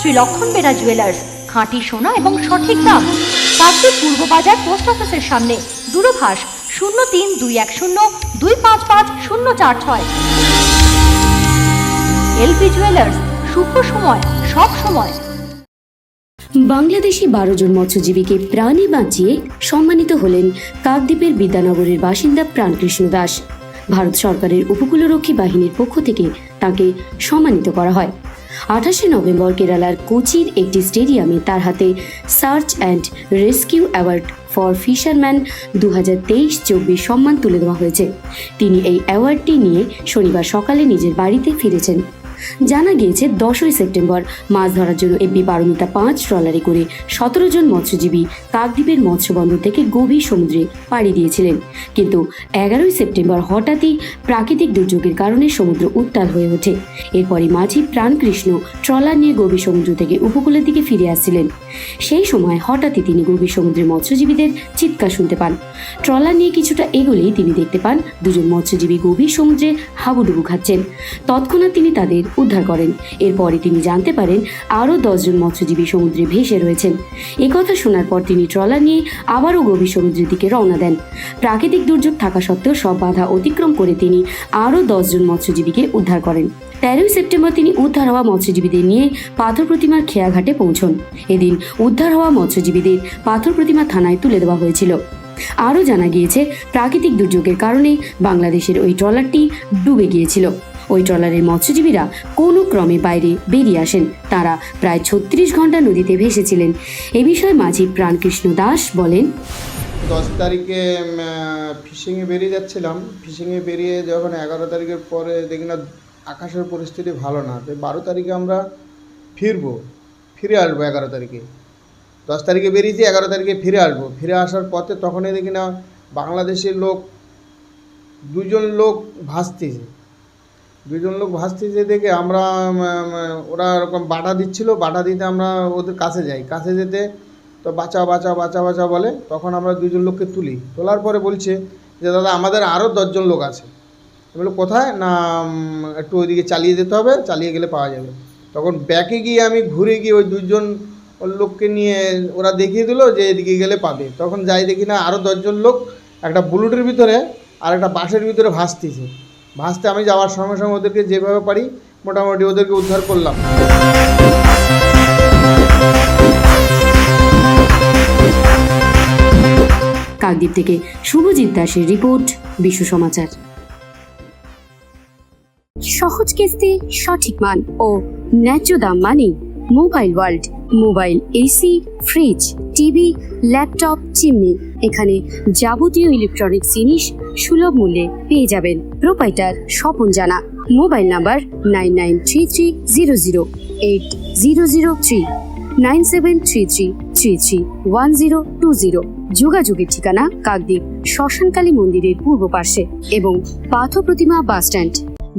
শ্রী লক্ষণ বেরা জুয়েলার্স খাঁটি সোনা এবং সঠিক দাম। কাকদ্বীপ পূর্ব বাজার পোস্ট অফিসের সামনে, দূরভাষ শূন্য তিন দুই এক শূন্য দুই পাঁচ পাঁচ শূন্য চার ছয়। এলপি জুয়েলার্স শুভ সময়, সব সময়। বাংলাদেশি বারো জন মৎস্যজীবীকে প্রাণী বাঁচিয়ে সম্মানিত হলেন কাকদ্বীপের বিদ্যানগরের বাসিন্দা প্রাণকৃষ্ণ দাস। ভারত সরকারের উপকূলরক্ষী বাহিনীর পক্ষ থেকে তাকে সম্মানিত করা হয়। আঠাশে নভেম্বর কেরালার কোচির একটি স্টেডিয়ামে তার হাতে search and rescue award for fisherman দু হাজার তেইশ চব্বিশ সম্মান তুলে দেওয়া হয়েছে। তিনি এই অ্যাওয়ার্ডটি নিয়ে শনিবার সকালে নিজের বাড়িতে ফিরেছেন। জানা গিয়েছে দশই সেপ্টেম্বর মাছ ধরার জন্য এমপি পারমিতা পাঁচ ট্রলারে করে সতেরো জন মৎস্যজীবী কাকদ্বীপের মৎস্যবন্দর থেকে গভীর সমুদ্রে পাড়ি দিয়েছিলেন। কিন্তু এগারোই সেপ্টেম্বর হঠাৎই প্রাকৃতিক দুর্যোগের কারণে সমুদ্র উত্তাল হয়ে ওঠে। এরপরই মাঝি প্রাণকৃষ্ণ ট্রলার নিয়ে গভীর সমুদ্র থেকে উপকূলের দিকে ফিরে আসছিলেন। সেই সময় হঠাৎই তিনি গভীর সমুদ্রের মৎস্যজীবীদের চিৎকার শুনতে পান। ট্রলার নিয়ে কিছুটা এগোলেই তিনি দেখতে পান দুজন মৎস্যজীবী গভীর সমুদ্রে হাবুডুবু খাচ্ছেন। তৎক্ষণাৎ তিনি তাদের উদ্ধার করেন। এরপরে তিনি জানতে পারেন আরও দশজন মৎস্যজীবী সমুদ্রে ভেসে রয়েছেন। কথা শোনার পর তিনি ট্রলার নিয়ে আবারও গভীর সমুদ্রের দিকে রওনা দেন। প্রাকৃতিক দুর্যোগ থাকা সত্ত্বেও সব বাধা অতিক্রম করে তিনি আরও দশজন মৎস্যজীবীকে উদ্ধার করেন। তেরোই সেপ্টেম্বর তিনি উদ্ধার হওয়া মৎস্যজীবীদের নিয়ে পাথর প্রতিমার খেয়াঘাটে পৌঁছন। এদিন উদ্ধার হওয়া মৎস্যজীবীদের পাথর প্রতিমা থানায় তুলে দেওয়া হয়েছিল। আরও জানা গিয়েছে, প্রাকৃতিক দুর্যোগের কারণে বাংলাদেশের ওই ট্রলারটি ডুবে গিয়েছিল। ওই ট্রলারের মৎস্যজীবীরা কোনো ক্রমে বাইরে বেরিয়ে আসেন। তারা প্রায় ছত্রিশ ঘণ্টা নদীতে ভেসেছিলেন। এ বিষয়ে মাঝি প্রাণকৃষ্ণ দাস বলেন, দশ তারিখে ফিশিংয়ে বেরিয়ে যাচ্ছিলাম। ফিশিংয়ে বেরিয়ে যখন এগারো তারিখের পরে দেখি না, আকাশের পরিস্থিতি ভালো না। বারো তারিখে আমরা ফিরবো, ফিরে আসব এগারো তারিখে। দশ তারিখে বেরিয়েছি, এগারো তারিখে ফিরে আসব। ফিরে আসার পথে তখনই দেখি না, বাংলাদেশের লোক, দুজন লোক ভাসতেছে। দুজন লোক ভাসতেছে দেখে আমরা ওরা এরকম বাটা দিচ্ছিল বাটা দিতে আমরা ওদের কাছে যাই। কাছে যেতে তো বাঁচা বাঁচা বাঁচা বাঁচা বলে, তখন আমরা দুজন লোককে তুলি। তোলার পরে বলছে যে, দাদা, আমাদের আরও দশজন লোক আছে। আমি বলি কোথায়? না একটু ওইদিকে চালিয়ে যেতে হবে, চালিয়ে গেলে পাওয়া যাবে। তখন ব্যাকে গিয়ে আমি ঘুরে গিয়ে ওই দুজন লোককে নিয়ে ওরা দেখিয়ে দিল যে, এদিকে গেলে পাবে। তখন যাই দেখি না আরও দশজন লোক একটা বুলুটের ভিতরে আর একটা বাসের ভিতরে ভাসতেছে। ভাসতে আমি যাওয়ার সঙ্গে সঙ্গে ওদেরকে যেভাবে পারি, মোটামুটি ওদেরকে উদ্ধার করলাম। কাকদ্বীপ থেকে শুভজিৎ দাসের রিপোর্ট বিশ্ব সমাচার। সহজ কিস্তি, সঠিক মান ও ন্যায্য দাম মানে mobile world, mobile, AC, fridge, TV, laptop, chimney. এখানে যাবতীয় ইলেকট্রনিক্স জিনিস সুলভ মূল্যে পেয়ে যাবেন। Proprietor Swapan Jana. Mobile number nine nine three three zero zero eight zero zero three, nine seven three three three three one zero two zero. যোগাযোগের ঠিকানা কাকদ্বীপ শ্মশানকালী মন্দিরের পূর্ব পার্শ্বে এবং পাথ প্রতিমা বাস স্ট্যান্ড